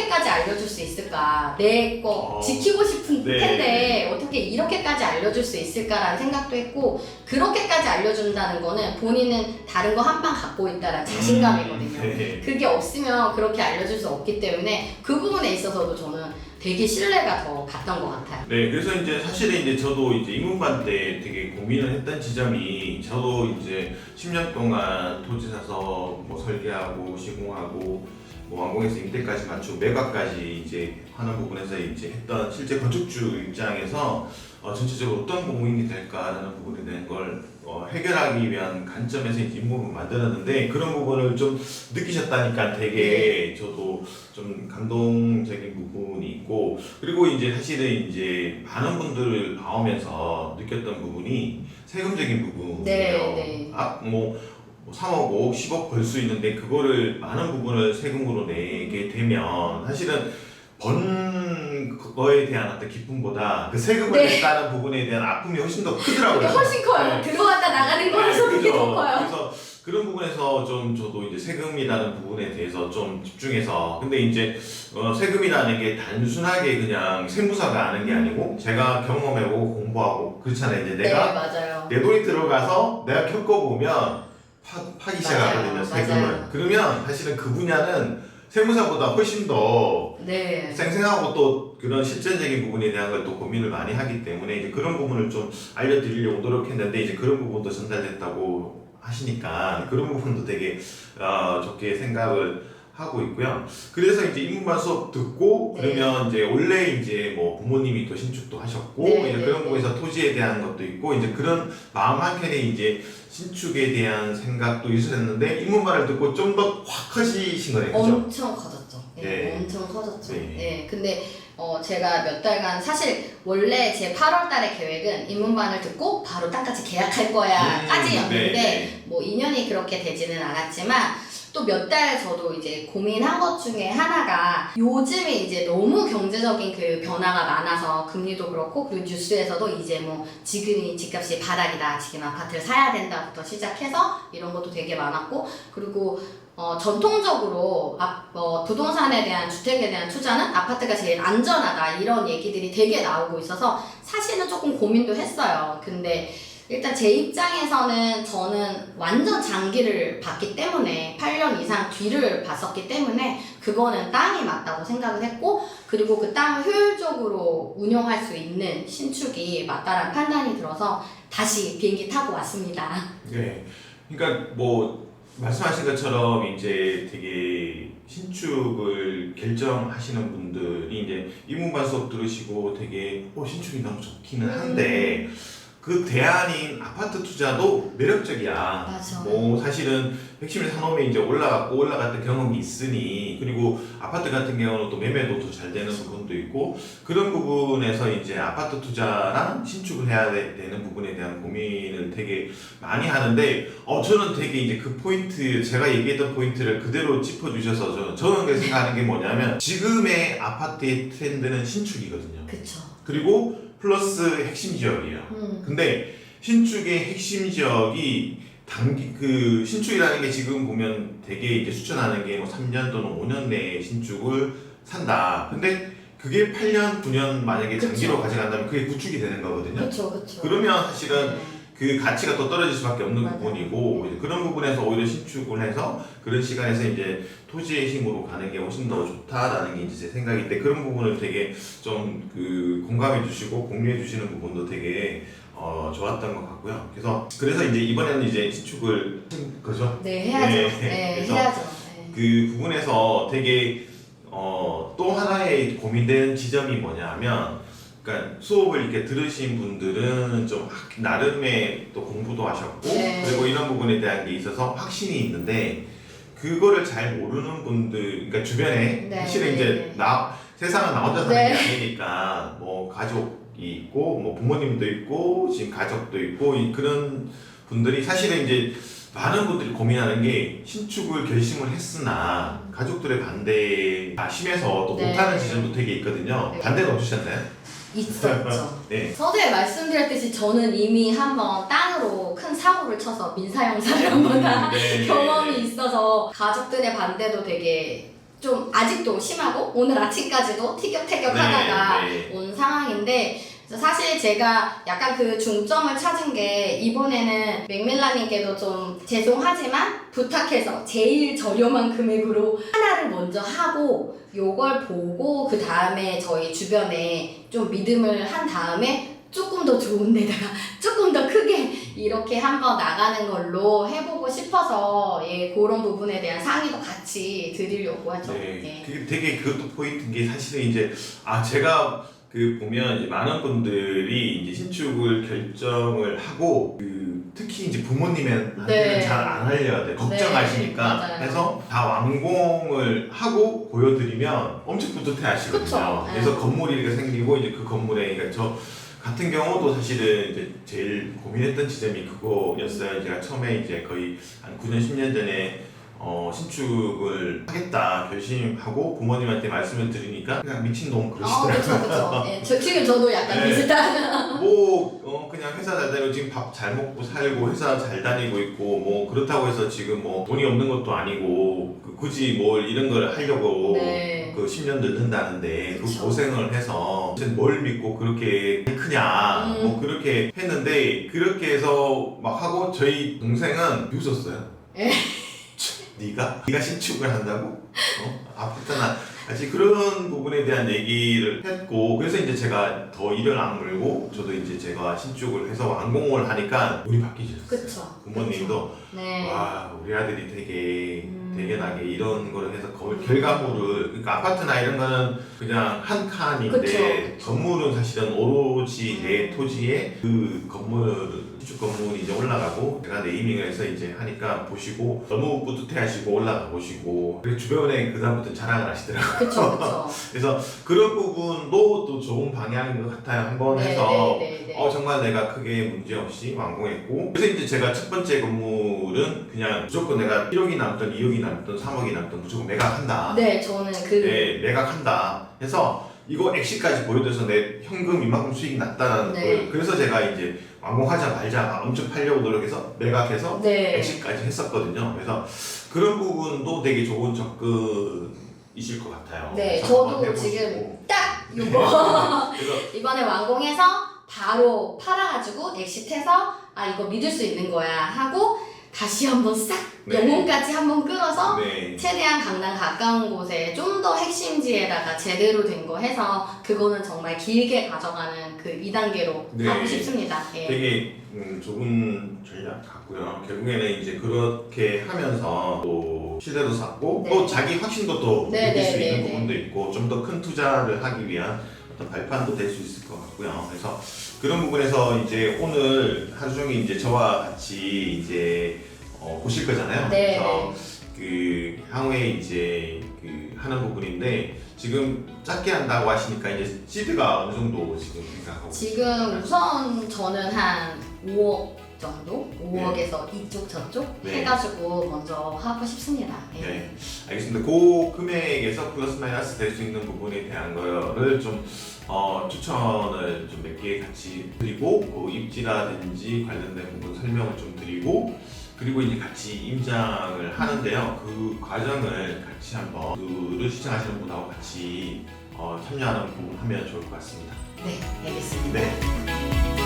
이렇게까지 알려줄 수 있을까? 내거 어. 지키고 싶은 네. 텐데 어떻게 이렇게까지 알려줄 수 있을까라는 생각도 했고 그렇게까지 알려준다는 거는 본인은 다른 거 한 방 갖고 있다라는 자신감이거든요. 음, 네. 그게 없으면 그렇게 알려줄 수 없기 때문에 그 부분에 있어서도 저는 되게 신뢰가 더 갔던 것 같아요. 네, 그래서 이제 사실은 이제 저도 이제 입문반 때 되게 고민을 했던 지점이 저도 이제 10년 동안 토지 사서 뭐 설계하고 시공하고 뭐 완공해서 임대까지 맞추고 매각까지 이제 하는 부분에서 이제 했던 실제 건축주 입장에서 어, 전체적으로 어떤 공인이 될까라는 부분에 대한 걸 어, 해결하기 위한 관점에서 이제 입문을 만들었는데 그런 부분을 좀 느끼셨다니까 되게 저도 좀 감동적인 부분이 있고 그리고 이제 사실은 이제 많은 분들을 봐오면서 느꼈던 부분이 세금적인 부분이에요. 네, 네. 아, 뭐 3억, 5억, 10억 벌 수 있는데 그거를 많은 부분을 세금으로 내게 되면 사실은 번 거에 대한 어떤 기쁨보다 그 세금을 네. 냈다는 부분에 대한 아픔이 훨씬 더 그게 크더라고요. 훨씬 커요. 네. 들어갔다 나가는 네, 그게 그죠. 더 커요. 그래서 그런 부분에서 좀 저도 이제 세금이라는 부분에 대해서 좀 집중해서 근데 이제 어, 세금이라는 게 단순하게 그냥 세무사가 아는 게 아니고 제가 경험해보고 공부하고 그렇잖아요. 이제 내가 네, 맞아요. 내 돈이 들어가서 내가 겪어보면 파, 파기 시작하거든요. 맞아요. 세금을. 맞아요. 그러면 사실은 그 분야는 세무사보다 훨씬 더 네. 생생하고 또 그런 실전적인 부분에 대한 걸 또 고민을 많이 하기 때문에 이제 그런 부분을 좀 알려드리려고 노력했는데 이제 그런 부분도 전달됐다고 하시니까 그런 부분도 되게 어, 좋게 생각을 하고 있고요. 그래서 이제 입문반 수업 듣고 네. 그러면 이제 원래 이제 뭐 부모님이 또 신축도 하셨고 네, 이제 네, 그런 네. 부분에서 토지에 대한 것도 있고 이제 그런 마음 한켠에 이제 신축에 대한 생각도 있으셨는데 입문반을 듣고 좀 더 확 커지신 거네요. 그죠? 엄청 커졌죠. 네, 네. 엄청 커졌죠. 네. 네. 근데 어, 제가 몇 달간 사실 원래 제 8월 달의 계획은 입문반을 듣고 바로 땅같이 계약할 거야 음, 까지였는데 네. 뭐 인연이 그렇게 되지는 않았지만 또 몇 달 저도 이제 고민한 것 중에 하나가 요즘에 이제 너무 경제적인 그 변화가 많아서 금리도 그렇고 그리고 뉴스에서도 이제 뭐 지금이 집값이 바닥이다 지금 아파트를 사야 된다부터 시작해서 이런 것도 되게 많았고 그리고 어, 전통적으로 아, 어, 부동산에 대한 주택에 대한 투자는 아파트가 제일 안전하다 이런 얘기들이 되게 나오고 있어서 사실은 조금 고민도 했어요. 근데 일단 제 입장에서는 저는 완전 장기를 봤기 때문에 8년 이상 뒤를 봤었기 때문에 그거는 땅이 맞다고 생각을 했고 그리고 그 땅을 효율적으로 운영할 수 있는 신축이 맞다라는 판단이 들어서 다시 비행기 타고 왔습니다. 네. 그러니까 뭐 말씀하신 것처럼 이제 되게 신축을 결정하시는 분들이 이제 입문반 수업 들으시고 되게 어 신축이 너무 좋기는 한데 그 대안인 아파트 투자도 매력적이야. 맞아. 뭐 사실은 핵심을 사놓으면 이제 올라갔고 올라갔던 경험이 있으니 그리고 아파트 같은 경우는 또 매매도 더 잘 되는 부분도 있고 그런 부분에서 이제 아파트 투자랑 신축을 해야 되- 되는 부분에 대한 고민을 되게 많이 하는데 어 저는 되게 이제 그 포인트 제가 얘기했던 포인트를 그대로 짚어주셔서 저는 저는 그 생각하는 게 뭐냐면 지금의 아파트의 트렌드는 신축이거든요. 그쵸. 그리고 플러스 핵심 지역이에요. 음. 근데 신축의 핵심 지역이 단기 그 신축이라는 게 지금 보면 되게 이제 추천하는 게 뭐 3년 또는 5년 내에 신축을 산다. 근데 그게 8년, 9년 만약에. 장기로 가져간다면 그게 구축이 되는 거거든요. 그쵸, 그쵸. 그러면 사실은 네. 그 가치가 더 떨어질 수밖에 없는 맞아요. 부분이고 이제 그런 부분에서 오히려 신축을 해서 그런 시간에서 이제 토지의 힘으로 가는 게 훨씬 더 좋다라는 게 이제 제 생각인데 그런 부분을 되게 좀 그 공감해 주시고 공유해 주시는 부분도 되게 어, 좋았던 것 같고요. 그래서 그래서 이제 이번에는 이제 신축을 한 거죠. 네, 해야죠. 네, 네, 그래서 해야죠. 네. 그 부분에서 되게 어, 또 하나의 고민되는 지점이 뭐냐면 그러니까 수업을 이렇게 들으신 분들은 좀 학- 나름의 또 공부도 하셨고 네. 그리고 이런 부분에 대한 게 있어서 확신이 있는데 그거를 잘 모르는 분들 그러니까 주변에 네, 사실은 네, 이제 네. 나 세상은 나 혼자 사는 네. 게 아니니까 뭐 가족이 있고 뭐 부모님도 있고 지금 가족도 있고 이- 그런 분들이 사실은 이제 많은 분들이 고민하는 게 신축을 결심을 했으나 가족들의 반대가 심해서 또 네. 못하는 지점도 되게 있거든요. 네. 반대가 없으셨나요? 있었죠. 네. 서두에 말씀드렸듯이 저는 이미 한번 땅으로 큰 사고를 쳐서 민사 형사를 한번 한 네. 경험이 있어서 가족들의 반대도 되게 좀 아직도 심하고 오늘 아침까지도 티격태격하다가 네, 네. 온 상황인데 사실 제가 약간 그 중점을 찾은 게 이번에는 맥밀라님께도 좀 죄송하지만 부탁해서 제일 저렴한 금액으로 하나를 먼저 하고 요걸 보고 그 다음에 저희 주변에 좀 믿음을 한 다음에 조금 더 좋은 데다가 조금 더 크게 이렇게 한번 나가는 걸로 해보고 싶어서 예 그런 부분에 대한 상의도 같이 드리려고 하죠. 네, 예. 그게 되게 그것도 포인트인 게 사실은 이제 아 제가 그 보면 이제 많은 분들이 이제 신축을 결정을 하고 그 특히 이제 부모님한테는 네. 잘 안 알려야 돼 걱정하시니까 네, 맞아요. 그래서 다 완공을 하고 보여드리면 엄청 뿌듯해 하시거든요. 그쵸, 네. 그래서 건물이 생기고 이제 그 건물에 그러니까 저 같은 경우도 사실은 이제 제일 고민했던 지점이 그거였어요. 제가 처음에 이제 거의 한 9년 10년 전에 어, 신축을 하겠다 결심하고 부모님한테 말씀을 드리니까 그냥 미친놈 어, 그러시더라고요. 그쵸, 그쵸. 예, 저, 지금 저도 약간 네. 비슷한. 뭐 어, 그냥 회사 잘 다니고 지금 밥 잘 먹고 살고 회사 잘 다니고 있고 뭐 그렇다고 해서 지금 뭐 돈이 없는 것도 아니고 그 굳이 뭘 이런 걸 하려고 네. 그 10년 듣는다는데 그 그쵸. 고생을 해서 뭘 믿고 그렇게 크냐 음. 뭐 그렇게 했는데 그렇게 해서 막 하고 저희 동생은 비웃었어요. 에? 네가 네가 신축을 한다고? 어? 아팠잖아. 같이 그런 부분에 대한 얘기를 했고 그래서 이제 제가 더 일을 안 물고 저도 이제 제가 신축을 해서 완공을 하니까 눈이 바뀌셨어요. 그쵸. 부모님도 네. 와 우리 아들이 되게 음. 대견하게 이런 거를 해서 거 결과물을 그러니까 아파트나 이런 거는 그냥 한 칸인데 그쵸. 건물은 사실은 오로지 내 음. 토지에 그 건물 신축 건물이 이제 올라가고 제가 네이밍을 해서 이제 하니까 보시고 너무 뿌듯해하시고 올라가 보시고 그리고 주변에 그 다음부터 자랑을 하시더라고요. 그쵸, 그쵸. 그래서 그런 부분도 또 좋은 방향인 것 같아요. 한번 네, 해서 네, 네, 네. 어 정말 내가 크게 문제 없이 완공했고 그래서 이제 제가 첫 번째 건물은 그냥 무조건 내가 1억이 남든 2억이 남든 3억이 남든 무조건 매각한다. 네, 저는 그. 네, 매각한다. 해서 이거 액시까지 보여줘서 내 현금 이만큼 수익이 났다는 네. 걸 그래서 제가 이제 완공하자 말자 엄청 팔려고 노력해서 매각해서 네. 액시까지 했었거든요. 그래서 그런 부분도 되게 좋은 접근이실 것 같아요. 네, 그래서 한번 저도 해보시고. 지금 딱 요거 그래서 이번에 완공해서 바로 팔아가지고 엑시트해서 아 이거 믿을 수 있는 거야 하고 다시 한번 싹 네. 영혼까지 한번 끌어서 네. 최대한 강남 가까운 곳에 좀 더 핵심지에다가 제대로 된 거 해서 그거는 정말 길게 가져가는 그 2단계로 네. 하고 싶습니다. 예. 되게 음, 좋은 전략 같고요. 결국에는 이제 그렇게 하면서 또 시대도 쌓고 네. 또 자기 확신도 또 네, 느낄 네, 수 네, 있는 네. 부분도 있고 좀 더 큰 투자를 하기 위한 어떤 발판도 될 수 있을 것 같고요. 그래서 그런 부분에서 이제 오늘 하루 종일 이제 저와 같이 이제 어, 보실 거잖아요. 네, 그래서 그 향후에 이제 그 하는 부분인데 지금 작게 한다고 하시니까 이제 시드가 어느 정도 지금 생각하고 지금 우선 저는 한 5억 정도? 5억에서 이쪽 저쪽 네. 해가지고 먼저 하고 싶습니다. 예. 네, 알겠습니다. 그 금액에서 플러스 마이너스 될 수 있는 부분에 대한 거를 좀 어, 추천을 좀 몇 개 같이 드리고 그 입지라든지 관련된 부분 설명을 좀 드리고 그리고 이제 같이 임장을 하는데요. 그 과정을 같이 한번 그를 시청하시는 분하고 같이 어, 참여하는 부분 하면 좋을 것 같습니다. 네, 알겠습니다. 네.